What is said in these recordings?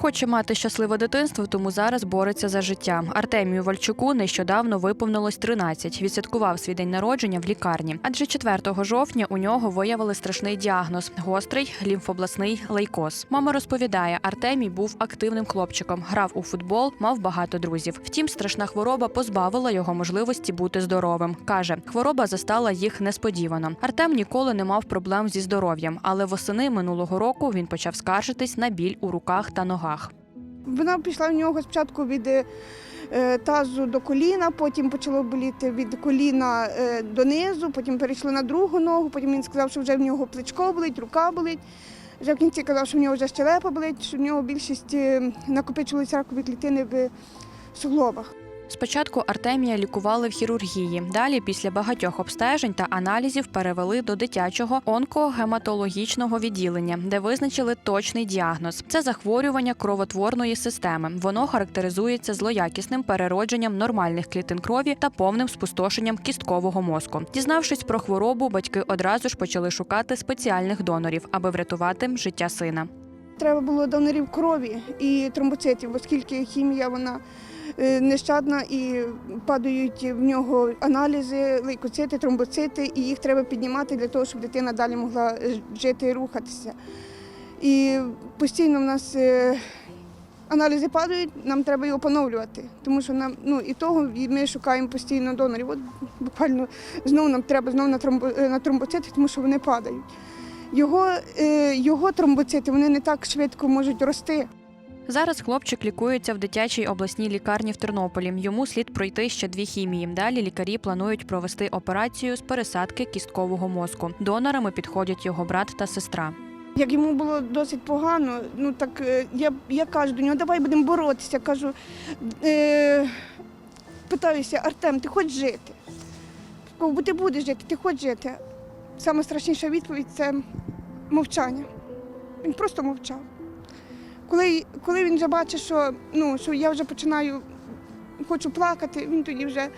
Хоче мати щасливе дитинство, тому зараз бореться за життя. Артемію Вальчуку нещодавно виповнилось 13. Відсвяткував свій день народження в лікарні. Адже 4 жовтня у нього виявили страшний діагноз гострий лімфобласний лейкоз. Мама розповідає, Артемій був активним хлопчиком, грав у футбол, мав багато друзів. Втім, страшна хвороба позбавила його можливості бути здоровим. каже, хвороба застала їх несподівано. Артем ніколи не мав проблем зі здоров'ям, але восени минулого року він почав скаржитись на біль у руках та ногах. Вона пішла в нього спочатку від е, тазу до коліна, потім почало боліти від коліна е, донизу, потім перейшло на другу ногу, потім він сказав, що вже в нього плечко болить, рука болить. Вже в кінці казав, що в нього вже щелепа болить, що в нього більшість е, накопичувалися ракові клітини в суглобах. Спочатку Артемія лікували в хірургії. Далі, після багатьох обстежень та аналізів, перевели до дитячого онкогематологічного відділення, де визначили точний діагноз. Це захворювання кровотворної системи. Воно характеризується злоякісним переродженням нормальних клітин крові та повним спустошенням кісткового мозку. Дізнавшись про хворобу, батьки одразу ж почали шукати спеціальних донорів, аби врятувати життя сина. Треба було донорів крові і тромбоцитів, оскільки хімія вона нещадна і падають в нього аналізи, лейкоцити, тромбоцити, і їх треба піднімати для того, щоб дитина далі могла е, жити і рухатися. І постійно в нас е, аналізи падають, нам треба його поновлювати, тому що нам ну і того ми шукаємо постійно донорів. От буквально знову нам треба знову на тромбо, е, на тромбоцити, тому що вони падають. Його, е, його тромбоцити вони не так швидко можуть рости. Зараз хлопчик лікується в дитячій обласній лікарні в Тернополі. Йому слід пройти ще дві хімії. Далі лікарі планують провести операцію з пересадки кісткового мозку. Донорами підходять його брат та сестра. Як йому було досить погано, ну так е, я, я кажу до нього, давай будемо боротися. Кажу, е, питаюся, Артем, ти хочеш жити? Бо ти будеш жити, ти хочеш жити. Саме страшніша відповідь це мовчання. Він просто мовчав. Коли, коли він вже бачить, що, ну, що я вже починаю, хочу плакати, він тоді вже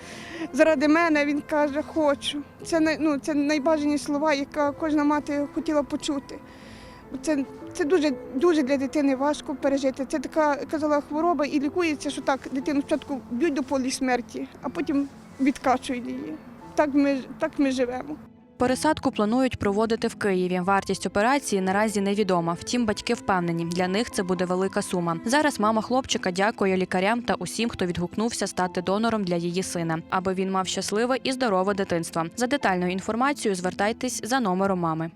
заради мене він каже, хочу. Це, ну, це найбажані слова, яка кожна мати хотіла почути. Це, це дуже, дуже для дитини важко пережити. Це така казала хвороба і лікується, що так, дитину спочатку б'ють до полі смерті, а потім відкачують її. Так ми, так ми живемо. Пересадку планують проводити в Києві. Вартість операції наразі невідома. Втім, батьки впевнені, для них це буде велика сума. Зараз мама хлопчика дякує лікарям та усім, хто відгукнувся стати донором для її сина, аби він мав щасливе і здорове дитинство. За детальною інформацією звертайтесь за номером мами.